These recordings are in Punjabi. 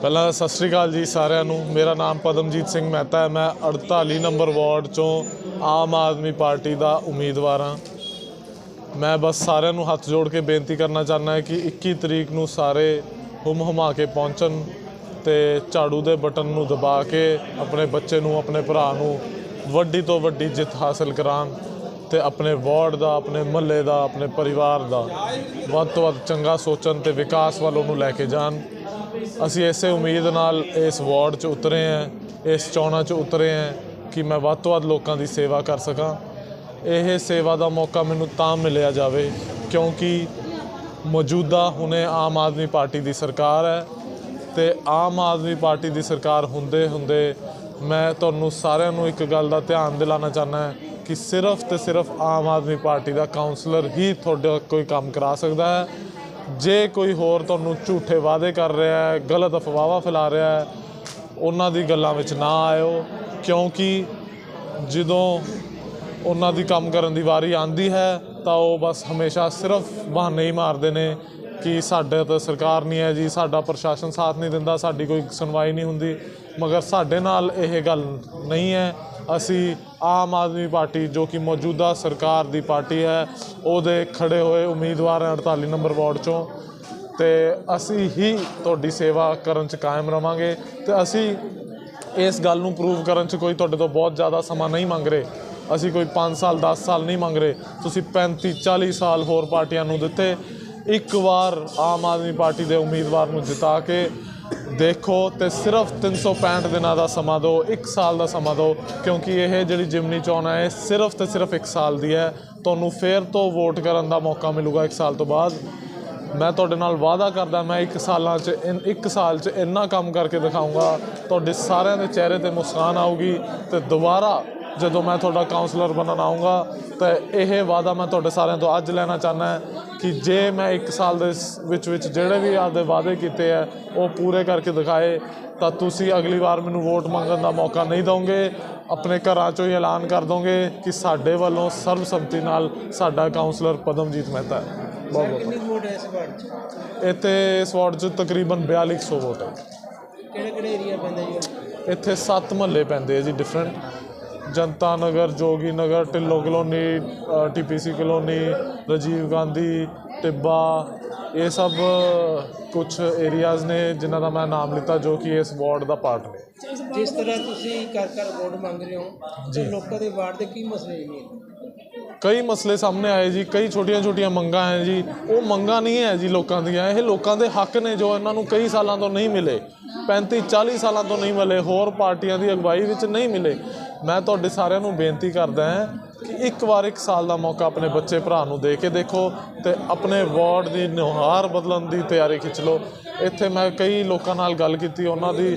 ਪਹਿਲਾਂ ਸਤਿ ਸ੍ਰੀ ਅਕਾਲ ਜੀ ਸਾਰਿਆਂ ਨੂੰ। ਮੇਰਾ ਨਾਮ ਪਦਮਜੀਤ ਸਿੰਘ ਮਹਿਤਾ ਹੈ। ਮੈਂ 48 ਨੰਬਰ ਵਾਰਡ ਚੋਂ ਆਮ ਆਦਮੀ ਪਾਰਟੀ ਦਾ ਉਮੀਦਵਾਰ ਹਾਂ। ਮੈਂ ਬਸ ਸਾਰਿਆਂ ਨੂੰ ਹੱਥ ਜੋੜ ਕੇ ਬੇਨਤੀ ਕਰਨਾ ਚਾਹੁੰਦਾ ਹਾਂ ਕਿ 21 ਤਰੀਕ ਨੂੰ ਸਾਰੇ ਹੁਮ ਹੁਮਾ ਕੇ ਪਹੁੰਚਣ ਤੇ ਝਾੜੂ ਦੇ ਬਟਨ ਨੂੰ ਦਬਾ ਕੇ ਆਪਣੇ ਬੱਚੇ ਨੂੰ, ਆਪਣੇ ਭਰਾ ਨੂੰ ਵੱਡੀ ਤੋਂ ਵੱਡੀ ਜਿੱਤ ਹਾਸਲ ਕਰਾਉਣ। ਤੇ ਆਪਣੇ ਵਾਰਡ ਦਾ, ਆਪਣੇ ਮਹੱਲੇ ਦਾ, ਆਪਣੇ ਪਰਿਵਾਰ ਦਾ ਵੱਧ ਤੋਂ ਵੱਧ ਚੰਗਾ ਸੋਚਣ ਤੇ ਵਿਕਾਸ ਵੱਲ ਉਹਨੂੰ ਲੈ ਕੇ ਜਾਣ। ਅਸੀਂ ਇਸੇ ਉਮੀਦ ਨਾਲ ਇਸ ਵਾਰਡ 'ਚ ਉਤਰੇ ਹਾਂ, ਇਸ ਚੋਣਾਂ 'ਚ ਉਤਰੇ ਹਾਂ ਕਿ ਮੈਂ ਵੱਧ ਤੋਂ ਵੱਧ ਲੋਕਾਂ ਦੀ ਸੇਵਾ ਕਰ ਸਕਾਂ। ਇਹ ਸੇਵਾ ਦਾ ਮੌਕਾ ਮੈਨੂੰ ਤਾਂ ਮਿਲਿਆ ਜਾਵੇ ਕਿਉਂਕਿ ਮੌਜੂਦਾ ਹੁਣੇ ਆਮ ਆਦਮੀ ਪਾਰਟੀ ਦੀ ਸਰਕਾਰ ਹੈ ਤੇ ਆਮ ਆਦਮੀ ਪਾਰਟੀ ਦੀ ਸਰਕਾਰ ਹੁੰਦੇ ਹੁੰਦੇ ਮੈਂ ਤੁਹਾਨੂੰ ਸਾਰਿਆਂ ਨੂੰ ਇੱਕ ਗੱਲ ਦਾ ਧਿਆਨ ਦਿਲਾਣਾ ਚਾਹੁੰਦਾ ਹਾਂ ਕਿ ਸਿਰਫ ਤੇ ਸਿਰਫ ਆਮ ਆਦਮੀ ਪਾਰਟੀ ਦਾ ਕਾਉਂਸਲਰ ਹੀ ਤੁਹਾਡਾ ਕੋਈ ਕੰਮ ਕਰਾ ਸਕਦਾ ਹੈ। ਜੇ ਕੋਈ ਹੋਰ ਤੁਹਾਨੂੰ ਝੂਠੇ ਵਾਅਦੇ ਕਰ ਰਿਹਾ ਹੈ, ਗਲਤ ਅਫਵਾਹਾਂ ਫੈਲਾ ਰਿਹਾ ਹੈ, ਉਹਨਾਂ ਦੀ ਗੱਲਾਂ ਵਿੱਚ ਨਾ ਆਇਓ, ਕਿਉਂਕਿ ਜਦੋਂ ਉਹਨਾਂ ਦੀ ਕੰਮ ਕਰਨ ਦੀ ਵਾਰੀ ਆਂਦੀ ਹੈ, ਤਾਂ ਉਹ ਬਸ ਹਮੇਸ਼ਾ ਸਿਰਫ ਬਹਾਨੇ ਹੀ ਮਾਰਦੇ ਨੇ ਕਿ ਸਾਡੇ ਤਾਂ ਸਰਕਾਰ ਨਹੀਂ ਹੈ ਜੀ, ਸਾਡਾ ਪ੍ਰਸ਼ਾਸਨ ਸਾਥ ਨਹੀਂ ਦਿੰਦਾ, ਸਾਡੀ ਕੋਈ ਸੁਣਵਾਈ ਨਹੀਂ ਹੁੰਦੀ। ਮਗਰ ਸਾਡੇ ਨਾਲ ਇਹ ਗੱਲ ਨਹੀਂ ਹੈ ਅਸੀਂ ਆਮ ਆਦਮੀ ਪਾਰਟੀ ਜੋ ਕਿ ਮੌਜੂਦਾ ਸਰਕਾਰ ਦੀ ਪਾਰਟੀ ਹੈ, ਉਹਦੇ ਖੜੇ ਹੋਏ ਉਮੀਦਵਾਰ ਹੈ 48 ਨੰਬਰ ਵਾਰਡ ਚੋਂ। ਤੇ ਅਸੀਂ ਹੀ ਤੁਹਾਡੀ ਸੇਵਾ ਕਰਨ ਚ ਕਾਇਮ ਰਵਾਂਗੇ ਤੇ ਅਸੀਂ ਇਸ ਗੱਲ ਨੂੰ ਪ੍ਰੂਵ ਕਰਨ ਚ ਕੋਈ ਤੁਹਾਡੇ ਤੋਂ ਬਹੁਤ ਜ਼ਿਆਦਾ ਸਮਾਂ ਨਹੀਂ ਮੰਗ ਰਹੇ। ਅਸੀਂ ਕੋਈ 5 ਸਾਲ 10 ਸਾਲ ਨਹੀਂ ਮੰਗ ਰਹੇ। ਤੁਸੀਂ 35 40 ਸਾਲ ਹੋਰ ਪਾਰਟੀਆਂ ਨੂੰ ਦਿੱਤੇ। ਇੱਕ ਵਾਰ ਆਮ ਆਦਮੀ ਪਾਰਟੀ ਦੇ ਉਮੀਦਵਾਰ ਨੂੰ ਜਿਤਾ ਕੇ ਦੇਖੋ ਤੇ ਸਿਰਫ 365 ਦਿਨਾਂ ਦਾ ਸਮਾਂ ਦਿਓ 1 ਸਾਲ ਦਾ ਸਮਾਂ ਦਿਓ, ਕਿਉਂਕਿ ਇਹ ਜਿਹੜੀ ਜਿਮਨੀ ਚੋਣ ਹੈ, ਇਹ ਸਿਰਫ ਤੇ ਸਿਰਫ 1 ਸਾਲ ਦੀ ਹੈ। ਤੁਹਾਨੂੰ ਫੇਰ ਤੋਂ ਵੋਟ ਕਰਨ ਦਾ ਮੌਕਾ ਮਿਲੂਗਾ 1 ਸਾਲ ਤੋਂ ਬਾਅਦ। ਮੈਂ ਤੁਹਾਡੇ ਨਾਲ ਵਾਅਦਾ ਕਰਦਾ, ਮੈਂ ਇੱਕ ਸਾਲਾਂ 'ਚ, ਇਨ- ਇੱਕ ਸਾਲ 'ਚ ਇੰਨਾ ਕੰਮ ਕਰਕੇ ਦਿਖਾਊਂਗਾ। ਤੁਹਾਡੇ ਸਾਰਿਆਂ ਦੇ ਚਿਹਰੇ ਤੇ ਮੁਸਕਾਨ ਆਊਗੀ ਤੇ ਦੁਬਾਰਾ ਜਦੋਂ ਮੈਂ ਤੁਹਾਡਾ ਕਾਉਂਸਲਰ ਬਣਨ ਆਊਂਗਾ ਤਾਂ ਇਹ ਵਾਅਦਾ ਮੈਂ ਤੁਹਾਡੇ ਸਾਰਿਆਂ ਤੋਂ ਅੱਜ ਲੈਣਾ ਚਾਹੁੰਦਾ ਹੈ ਕਿ ਜੇ ਮੈਂ ਇੱਕ ਸਾਲ ਦੇ ਵਿੱਚ ਵਿੱਚ ਜਿਹੜੇ ਵੀ ਆਪਦੇ ਵਾਅਦੇ ਕੀਤੇ ਆ ਉਹ ਪੂਰੇ ਕਰਕੇ ਦਿਖਾਏ ਤਾਂ ਤੁਸੀਂ ਅਗਲੀ ਵਾਰ ਮੈਨੂੰ ਵੋਟ ਮੰਗਣ ਦਾ ਮੌਕਾ ਨਹੀਂ ਦਿਓਗੇ। ਆਪਣੇ ਘਰਾਂ 'ਚੋਂ ਹੀ ਐਲਾਨ ਕਰ ਦੋਗੇ ਕਿ ਸਾਡੇ ਵੱਲੋਂ ਸਰਬਸੰਮਤੀ ਨਾਲ ਸਾਡਾ ਕਾਉਂਸਲਰ ਪਦਮਜੀਤ ਮਹਿਤਾ ਹੈ। ਬਹੁਤ ਬਹੁਤ ਕਿੰਨੀ ਵੋਟ ਹੈ ਇਸ ਵਾਰਡ 'ਚ? ਇੱਥੇ ਇਸ ਵਾਰਡ 'ਚ ਤਕਰੀਬਨ 4200 ਵੋਟ ਹੈ। ਕਿਹੜੇ ਕਿਹੜੇ ਏਰੀਆ ਪੈਂਦਾ ਜੀ? ਇੱਥੇ ਸੱਤ ਮਹੱਲੇ ਪੈਂਦੇ ਆ ਜੀ different Janta Nagar Jogi Nagar Dhillon colony TPC colony Rajiv Gandhi Tibba ਇਹ ਸਭ ਕੁਝ ਏਰੀਆਜ਼ ਨੇ ਜਿਨ੍ਹਾਂ ਦਾ ਮੈਂ ਨਾਮ ਲਿੱਤਾ ਜੋ ਕਿ ਇਸ ਵਾਰਡ ਦਾ ਪਾਰਟ ਨੇ ਜਿਸ ਤਰ੍ਹਾਂ ਤੁਸੀਂ ਘਰ ਘਰ ਵੋਟ ਮੰਗ ਰਹੇ ਹੋ। ਲੋਕਾਂ ਦੇ ਵਾਰਡ ਦੇ ਕੀ ਮਸਲੇ ਨੇ ਕਈ ਮਸਲੇ ਸਾਹਮਣੇ ਆਏ ਜੀ, ਕਈ ਛੋਟੀਆਂ-ਛੋਟੀਆਂ ਮੰਗਾਂ ਹੈ ਜੀ। ਉਹ ਮੰਗਾਂ ਨਹੀਂ ਹੈ ਜੀ ਲੋਕਾਂ ਦੀਆਂ। ਇਹ ਲੋਕਾਂ ਦੇ ਹੱਕ ਨੇ ਜੋ ਇਹਨਾਂ ਨੂੰ ਕਈ ਸਾਲਾਂ ਤੋਂ ਨਹੀਂ ਮਿਲੇ। 35 40 ਸਾਲਾਂ ਤੋਂ ਨਹੀਂ ਮਿਲੇ। ਹੋਰ ਪਾਰਟੀਆਂ ਦੀ ਅਗਵਾਈ ਵਿੱਚ ਨਹੀਂ ਮਿਲੇ। ਮੈਂ ਤੁਹਾਡੇ ਸਾਰਿਆਂ ਨੂੰ ਬੇਨਤੀ ਕਰਦਾ ਹਾਂ ਕਿ ਇੱਕ ਵਾਰ, ਇੱਕ ਸਾਲ ਦਾ ਮੌਕਾ ਆਪਣੇ ਬੱਚੇ, ਭਰਾ ਨੂੰ ਦੇ ਕੇ ਦੇਖੋ ਤੇ ਆਪਣੇ ਵਾਰਡ ਦੀ ਨੁਹਾਰ ਬਦਲਣ ਦੀ ਤਿਆਰੀ ਖਿੱਚ ਲਓ। ਇੱਥੇ ਮੈਂ ਕਈ ਲੋਕਾਂ ਨਾਲ ਗੱਲ ਕੀਤੀ, ਉਹਨਾਂ ਦੀ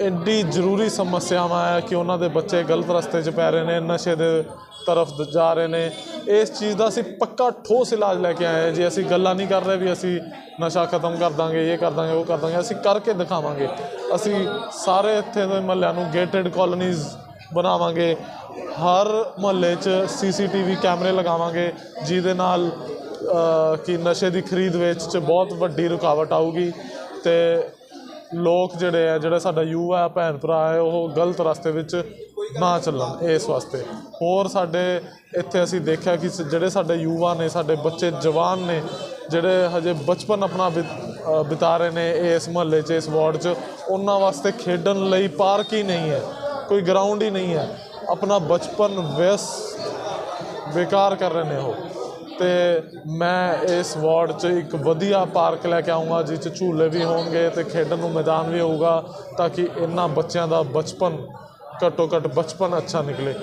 ਐਡੀ ਜ਼ਰੂਰੀ ਸਮੱਸਿਆਵਾਂ ਹੈ ਕਿ ਉਹਨਾਂ ਦੇ ਬੱਚੇ ਗਲਤ ਰਸਤੇ 'ਚ ਪੈ ਰਹੇ ਨੇ, ਨਸ਼ੇ ਦੇ ਤਰਫ ਜਾ ਰਹੇ ਨੇ। ਇਸ ਚੀਜ਼ ਦਾ ਅਸੀਂ ਪੱਕਾ ਠੋਸ ਇਲਾਜ ਲੈ ਕੇ ਆਏ ਹਾਂ ਜੀ। ਅਸੀਂ ਗੱਲਾਂ ਨਹੀਂ ਕਰ ਰਹੇ ਵੀ ਅਸੀਂ ਨਸ਼ਾ ਖਤਮ ਕਰ ਦਾਂਗੇ, ਇਹ ਕਰ ਦਾਂਗੇ, ਉਹ ਕਰ ਦਾਂਗੇ। ਅਸੀਂ ਕਰਕੇ ਦਿਖਾਵਾਂਗੇ। ਅਸੀਂ ਸਾਰੇ ਇੱਥੇ ਦੇ ਮਹੱਲਿਆਂ ਨੂੰ ਗੇਟਡ ਕਾਲੋਨੀਜ਼ ਬਣਾਵਾਂਗੇ। ਹਰ ਮਹੱਲੇ 'ਚ ਸੀਸੀਟੀਵੀ ਕੈਮਰੇ ਲਗਾਵਾਂਗੇ, ਜਿਹਦੇ ਨਾਲ ਕਿ ਨਸ਼ੇ ਦੀ ਖਰੀਦ ਵੇਚ 'ਚ ਬਹੁਤ ਵੱਡੀ ਰੁਕਾਵਟ ਆਊਗੀ। ਤੇ ਲੋਕ ਜਿਹੜੇ ਆ, ਜਿਹੜਾ ਸਾਡਾ ਯੂਵਾ ਹੈ ਭੈਣ ਭਰਾ ਹੈ, ਉਹ ਗਲਤ ਰਸਤੇ ਵਿੱਚ ਨਾ ਚੱਲਣ ਇਸ ਵਾਸਤੇ। ਹੋਰ ਸਾਡੇ ਇੱਥੇ ਅਸੀਂ ਦੇਖਿਆ ਕਿ ਜਿਹੜੇ ਸਾਡੇ ਯੂਵਾ ਨੇ, ਸਾਡੇ ਬੱਚੇ ਜਵਾਨ ਨੇ, ਜਿਹੜੇ ਹਜੇ ਬਚਪਨ ਆਪਣਾ ਬਿਤ- ਬਿਤਾ ਰਹੇ ਨੇ ਇਸ ਮੁਹੱਲੇ 'ਚ, ਇਸ ਵਾਰਡ 'ਚ, ਉਹਨਾਂ ਵਾਸਤੇ ਖੇਡਣ ਲਈ ਪਾਰਕ ਹੀ ਨਹੀਂ ਹੈ, ਕੋਈ ਗਰਾਊਂਡ ਹੀ ਨਹੀਂ ਹੈ। ਆਪਣਾ ਬਚਪਨ ਵਿਅਸ, ਬੇਕਾਰ ਕਰ ਰਹੇ ਨੇ ਉਹ। ਤੇ ਮੈਂ ਇਸ ਵਾਰਡ 'ਚ ਇੱਕ ਵਧੀਆ ਪਾਰਕ ਲੈ ਕੇ ਆਉਂਗਾ ਜਿਸ 'ਚ ਝੂਲੇ ਵੀ ਹੋਣਗੇ ਤੇ ਖੇਡਣ ਨੂੰ ਮੈਦਾਨ ਵੀ ਹੋਊਗਾ, ਤਾਂ ਕਿ ਇਹਨਾਂ ਬੱਚਿਆਂ ਦਾ ਬਚਪਨ ਘੱਟੋ ਘੱਟ ਬਚਪਨ ਅੱਛਾ ਨਿਕਲੇ।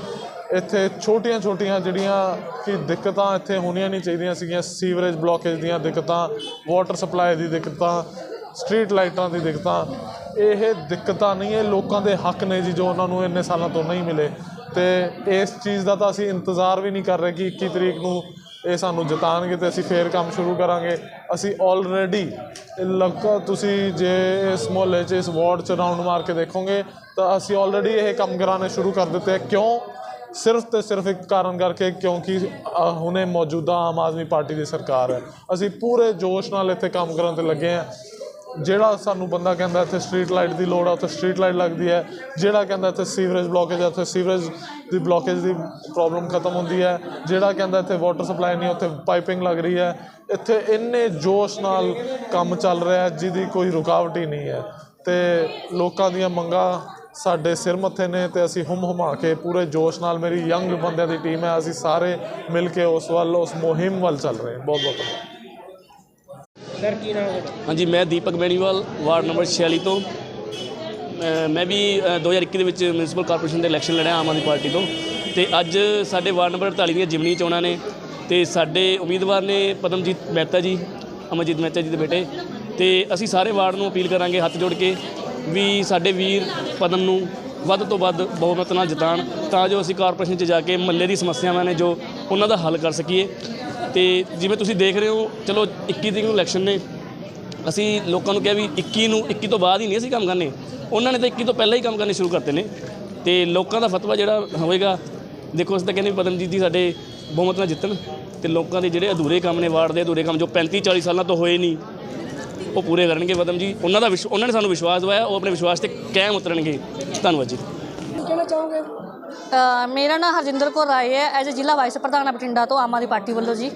ਇੱਥੇ ਛੋਟੀਆਂ ਛੋਟੀਆਂ ਜਿਹੜੀਆਂ ਕਿ ਦਿੱਕਤਾਂ ਇੱਥੇ ਹੋਣੀਆਂ ਨਹੀਂ ਚਾਹੀਦੀਆਂ ਸੀਗੀਆਂ, ਸੀਵਰੇਜ ਬਲੋਕੇਜ ਦੀਆਂ ਦਿੱਕਤਾਂ, ਵਾਟਰ ਸਪਲਾਈ ਦੀ ਦਿੱਕਤਾਂ, ਸਟਰੀਟ ਲਾਈਟਾਂ ਦੀ ਦਿੱਕਤਾਂ, ਇਹ ਦਿੱਕਤਾਂ ਨਹੀਂ, ਇਹ ਲੋਕਾਂ ਦੇ ਹੱਕ ਨੇ ਜੀ ਜੋ ਉਹਨਾਂ ਨੂੰ ਇੰਨੇ ਸਾਲਾਂ ਤੋਂ ਨਹੀਂ ਮਿਲੇ। ਤੇ ਇਸ ਚੀਜ਼ ਦਾ ਤਾਂ ਅਸੀਂ ਇੰਤਜ਼ਾਰ ਵੀ ਨਹੀਂ ਕਰ ਰਹੇ ਕਿ 21 ਤਰੀਕ ਨੂੰ ਇਹ ਸਾਨੂੰ ਜਿਤਾਣਗੇ ਤੇ ਅਸੀਂ ਫੇਰ ਕੰਮ ਸ਼ੁਰੂ ਕਰਾਂਗੇ। ਅਸੀਂ ਆਲਰੇਡੀ ਲਗਭਗ ਤੁਸੀਂ ਜੇ ਇਸ ਮੁਹੱਲੇ 'ਚ, ਇਸ ਵਾਰਡ 'ਚ ਰਾਉਂਡ ਮਾਰ ਕੇ ਦੇਖੋਗੇ, ਤਾਂ ਅਸੀਂ ਆਲਰੇਡੀ ਇਹ ਕੰਮ ਕਰਾਣੇ ਸ਼ੁਰੂ ਕਰ ਦਿੱਤੇ। ਕਿਉਂ? ਸਿਰਫ ਤੇ ਸਿਰਫ ਇੱਕ ਕਾਰਨ ਕਰਕੇ, ਕਿਉਂਕਿ ਹੁਣੇ ਮੌਜੂਦਾ ਆਮ ਆਦਮੀ ਪਾਰਟੀ ਦੀ ਸਰਕਾਰ ਹੈ। ਅਸੀਂ ਪੂਰੇ ਜੋਸ਼ ਨਾਲ ਇੱਥੇ ਕੰਮ ਕਰਨ ਤੇ ਲੱਗੇ ਹਾਂ। ਜਿਹੜਾ ਸਾਨੂੰ ਬੰਦਾ ਕਹਿੰਦਾ ਇੱਥੇ ਸਟਰੀਟ ਲਾਈਟ ਦੀ ਲੋੜ ਆ, ਉੱਥੇ ਸਟਰੀਟ ਲਾਈਟ ਲੱਗਦੀ ਹੈ। ਜਿਹੜਾ ਕਹਿੰਦਾ ਇੱਥੇ ਸੀਵਰੇਜ ਬਲੋਕੇਜ ਹੈ ਉੱਥੇ ਸੀਵਰੇਜ ਦੀ ਬਲੋਕੇਜ ਦੀ ਪ੍ਰੋਬਲਮ ਖਤਮ ਹੁੰਦੀ ਹੈ। ਜਿਹੜਾ ਕਹਿੰਦਾ ਇੱਥੇ ਵਾਟਰ ਸਪਲਾਈ ਨਹੀਂ, ਉੱਥੇ ਪਾਈਪਿੰਗ ਲੱਗ ਰਹੀ ਹੈ। ਇੱਥੇ ਇੰਨੇ ਜੋਸ਼ ਨਾਲ ਕੰਮ ਚੱਲ ਰਿਹਾ ਹੈ ਜਿਹਦੀ ਕੋਈ ਰੁਕਾਵਟ ਹੀ ਨਹੀਂ ਹੈ। ਤੇ ਲੋਕਾਂ ਦੀਆਂ ਮੰਗਾਂ ਸਾਡੇ ਸਿਰ ਮੱਥੇ ਨੇ ਤੇ ਅਸੀਂ ਹੁਮ ਹੁਮਾ ਕੇ ਪੂਰੇ ਜੋਸ਼ ਨਾਲ ਮੇਰੀ ਯੰਗ ਬੰਦਿਆਂ ਦੀ ਟੀਮ ਹੈ। ਅਸੀਂ ਸਾਰੇ ਮਿਲ ਕੇ ਉਸ ਵੱਲ, ਉਸ ਮੁਹਿੰਮ ਵੱਲ ਚੱਲ ਰਹੇ ਬਹੁਤ ਬਹੁਤ ਧੰਨਵਾਦ। ਸਰ ਕੀ ਨਾਮ ਹੈ ਹਾਂਜੀ ਮੈਂ ਦੀਪਕ ਬੈਣੀਵਾਲ ਵਾਰਡ ਨੰਬਰ 46 ਤੋਂ। ਮੈਂ ਵੀ ਅ, 2021 ਦੇ ਵਿੱਚ ਮਿਊਨਿਸਪਲ ਕਾਰਪੋਰੇਸ਼ਨ ਦੇ ਇਲੈਕਸ਼ਨ ਲੜਿਆ ਆਮ ਆਦਮੀ ਪਾਰਟੀ ਤੋਂ। ਤੇ ਅੱਜ ਸਾਡੇ ਵਾਰਡ ਨੰਬਰ 48 ਦੀਆਂ ਜਿਮਨੀ ਚੋਣਾਂ ਨੇ ਤੇ ਸਾਡੇ ਉਮੀਦਵਾਰ ਨੇ ਪਦਮਜੀਤ ਮਹਿਤਾ ਜੀ ਅਮਰਜੀਤ ਮਹਿਤਾ ਜੀ ਦੇ ਬੇਟੇ। ਤੇ ਅਸੀਂ ਸਾਰੇ ਵਾਰਡ ਨੂੰ ਅਪੀਲ ਕਰਾਂਗੇ ਹੱਥ ਜੋੜ ਕੇ ਵੀ ਸਾਡੇ ਵੀਰ ਪਦਮ ਨੂੰ ਵੱਧ ਤੋਂ ਵੱਧ ਬਹੁਮਤ ਨਾਲ ਜਿਤਾਣ ਤਾਂ ਜੋ ਅਸੀਂ ਕਾਰਪੋਰੇਸ਼ਨ 'ਚ ਜਾ ਕੇ ਮਹੱਲੇ ਦੀ ਸਮੱਸਿਆਵਾਂ ਨੇ ਜੋ ਉਹਨਾਂ ਦਾ ਹੱਲ ਕਰ ਸਕੀਏ। ਤੇ ਜਿਵੇਂ ਤੁਸੀਂ ਦੇਖ ਰਹੇ ਹੋ ਚਲੋ 21 ਤਰੀਕ ਨੂੰ ਇਲੈਕਸ਼ਨ ਨੇ। ਅਸੀਂ ਲੋਕਾਂ ਨੂੰ ਕਿਹਾ ਵੀ 21 ਨੂੰ 21 ਤੋਂ ਬਾਅਦ ਹੀ ਨਹੀਂ ਅਸੀਂ ਕੰਮ ਕਰਨੇ। ਉਹਨਾਂ ਨੇ ਤਾਂ 21 ਤੋਂ ਪਹਿਲਾਂ ਹੀ ਕੰਮ ਕਰਨੇ ਸ਼ੁਰੂ ਕਰਤੇ ਨੇ। ਤੇ ਲੋਕਾਂ ਦਾ ਫਤਵਾ ਜਿਹੜਾ ਹੋਵੇਗਾ ਦੇਖੋ ਅਸੀਂ ਤਾਂ ਕਹਿੰਦੇ ਵੀ ਪਦਮਜੀਤ ਜੀ ਸਾਡੇ ਬਹੁਮਤ ਨਾਲ ਜਿੱਤਣ। ਤੇ ਲੋਕਾਂ ਦੇ ਜਿਹੜੇ ਅਧੂਰੇ ਕੰਮ ਨੇ ਵਾਰਡ ਦੇ ਅਧੂਰੇ ਕੰਮ ਜੋ 35 40 ਸਾਲਾਂ ਤੋਂ ਹੋਏ ਨਹੀਂ ਉਹ ਪੂਰੇ ਕਰਨਗੇ ਪਦਮ ਜੀ ਉਹਨਾਂ ਦਾ ਵਿਸ਼- ਉਹਨਾਂ ਨੇ ਸਾਨੂੰ ਵਿਸ਼ਵਾਸ ਦਵਾਇਆ ਉਹ ਆਪਣੇ ਵਿਸ਼ਵਾਸ ਤੇ ਕਾਇਮ ਉਤਰਨਗੇ। ਧੰਨਵਾਦ ਜੀ। ਅ, ਮੇਰਾ ਨਾਮ ਹਰਜਿੰਦਰ ਕੌਰ ਰਾਏ ਹੈ ਐਜ਼ ਅ ਜ਼ਿਲ੍ਹਾ ਵਾਈਸ ਪ੍ਰਧਾਨ ਆ ਬਠਿੰਡਾ ਤੋਂ ਆਮ ਆਦਮੀ ਪਾਰਟੀ ਵੱਲੋਂ ਜੀ।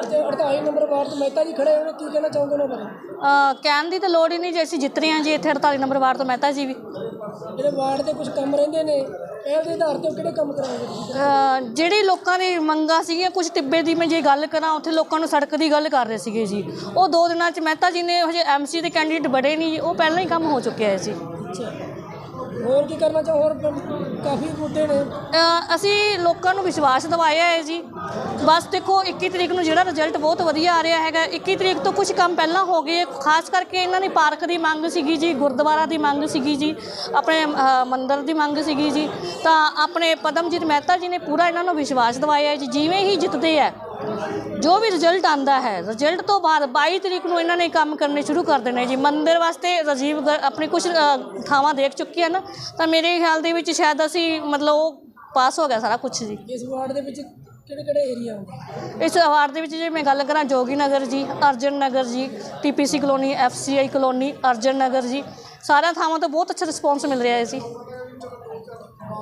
ਅਤੇ 48 ਨੰਬਰ ਵਾਰਡ ਤੋਂ ਮਹਿਤਾ ਜੀ ਖੜੇ ਹੋਏ ਕੀ ਕਹਿਣਾ ਚਾਹੋਗੇ ਉਹਨਾਂ ਬਾਰੇ? ਅ, ਕਹਿਣ ਦੀ ਤਾਂ ਲੋੜ ਹੀ ਨਹੀਂ ਜੇ ਅਸੀਂ ਜਿੱਤ ਰਹੇ ਹਾਂ ਜੀ ਇੱਥੇ 48 ਨੰਬਰ ਵਾਰਡ ਤੋਂ ਮਹਿਤਾ ਜੀ ਵੀ। ਜਿਹੜੇ ਵਾਰਡ ਦੇ ਕੁਝ ਕੰਮ ਰਹਿੰਦੇ ਨੇ ਪਹਿਲ ਦੇ ਆਧਾਰ ਤੇ ਕਿਹੜੇ ਕੰਮ ਕਰਾਉਂਗੇ ਜਿਹੜੀ ਲੋਕਾਂ ਦੀ ਮੰਗਾਂ ਸੀਗੀਆਂ ਕੁਝ ਟਿੱਬੇ ਦੀ ਮੈਂ ਜੇ ਗੱਲ ਕਰਾਂ ਉੱਥੇ ਲੋਕਾਂ ਨੂੰ ਸੜਕ ਦੀ ਗੱਲ ਕਰ ਰਹੇ ਸੀਗੇ ਜੀ। ਉਹ ਦੋ ਦਿਨਾਂ 'ਚ ਮਹਿਤਾ ਜੀ ਨੇ ਹਜੇ ਐਮਸੀ ਦੇ ਕੈਂਡੀਡੇਟ ਬੜੇ ਨਹੀਂ ਉਹ ਪਹਿਲਾਂ ਹੀ ਕੰਮ ਹੋ ਚੁੱਕਿਆ ਹੈ ਜੀ। ਹੋਰ ਕੀ ਕਰਨਾ ਚਾਹੋ? ਹੋਰ ਕਾਫੀ ਮੁੱਦੇ ਨੇ। ਅ, ਅਸੀਂ ਲੋਕਾਂ ਨੂੰ ਵਿਸ਼ਵਾਸ ਦਿਵਾਇਆ ਹੈ ਜੀ। ਬਸ ਦੇਖੋ 21 ਤਰੀਕ ਨੂੰ ਜਿਹੜਾ ਰਿਜ਼ਲਟ ਬਹੁਤ ਵਧੀਆ ਆ ਰਿਹਾ ਹੈਗਾ। 21 ਤਰੀਕ ਤੋਂ ਕੁਝ ਕੰਮ ਪਹਿਲਾਂ ਹੋ ਗਏ। ਖਾਸ ਕਰਕੇ ਇਹਨਾਂ ਦੀ ਪਾਰਕ ਦੀ ਮੰਗ ਸੀਗੀ ਜੀ ਗੁਰਦੁਆਰਾ ਦੀ ਮੰਗ ਸੀਗੀ ਜੀ ਆਪਣੇ ਅ, ਮੰਦਿਰ ਦੀ ਮੰਗ ਸੀਗੀ ਜੀ। ਤਾਂ ਆਪਣੇ ਪਦਮਜੀਤ ਮਹਿਤਾ ਜੀ ਨੇ ਪੂਰਾ ਇਹਨਾਂ ਨੂੰ ਵਿਸ਼ਵਾਸ ਦਿਵਾਇਆ ਹੈ ਜੀ। ਜਿਵੇਂ ਹੀ ਜਿੱਤਦੇ ਹੈ ਜੋ ਵੀ ਰਿਜ਼ਲਟ ਆਂਦਾ ਹੈ ਰਿਜ਼ਲਟ ਤੋਂ ਬਾਅਦ 22 ਤਰੀਕ ਨੂੰ ਇਹਨਾਂ ਨੇ ਕੰਮ ਕਰਨੇ ਸ਼ੁਰੂ ਕਰ ਦੇਣੇ ਜੀ। ਮੰਦਿਰ ਵਾਸਤੇ ਰਾਜੀਵ ਆਪਣੀ ਕੁਝ ਥਾਵਾਂ ਦੇਖ ਚੁੱਕੀ ਹੈ ਨਾ ਤਾਂ ਮੇਰੇ ਖਿਆਲ ਦੇ ਵਿੱਚ ਸ਼ਾਇਦ ਅਸੀਂ ਮਤਲਬ ਉਹ ਪਾਸ ਹੋ ਗਿਆ ਸਾਰਾ ਕੁਝ ਜੀ। ਇਸ ਵਾਰਡ ਦੇ ਵਿੱਚ ਕਿਹੜੇ ਕਿਹੜੇ ਏਰੀਆ ਆਉਂਦੇ ਇਸ ਵਾਰਡ ਦੇ ਵਿੱਚ ਜੇ ਮੈਂ ਗੱਲ ਕਰਾਂ ਜੋਗੀ ਨਗਰ ji Arjan Nagar ji TPC colony FCI colony Arjan Nagar ji ਸਾਰਿਆਂ ਥਾਵਾਂ ਤੋਂ ਬਹੁਤ ਅੱਛਾ ਰਿਸਪੌਂਸ ਮਿਲ ਰਿਹਾ ਹੈ ਜੀ।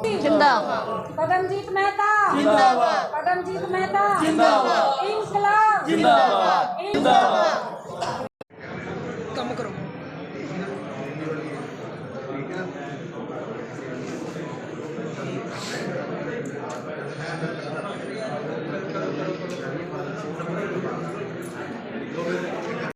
ਜਿੰਦਾ ਪਦਮਜੀਤ ਮਹਿਤਾ। ਜਿੰਦਾਬਾਦ। ਪਦਮਜੀਤ ਮਹਿਤਾ। ਜਿੰਦਾਬਾਦ। ਇਨਕਲਾਬ। ਜਿੰਦਾਬਾਦ। ਇਨਕਲਾਬ।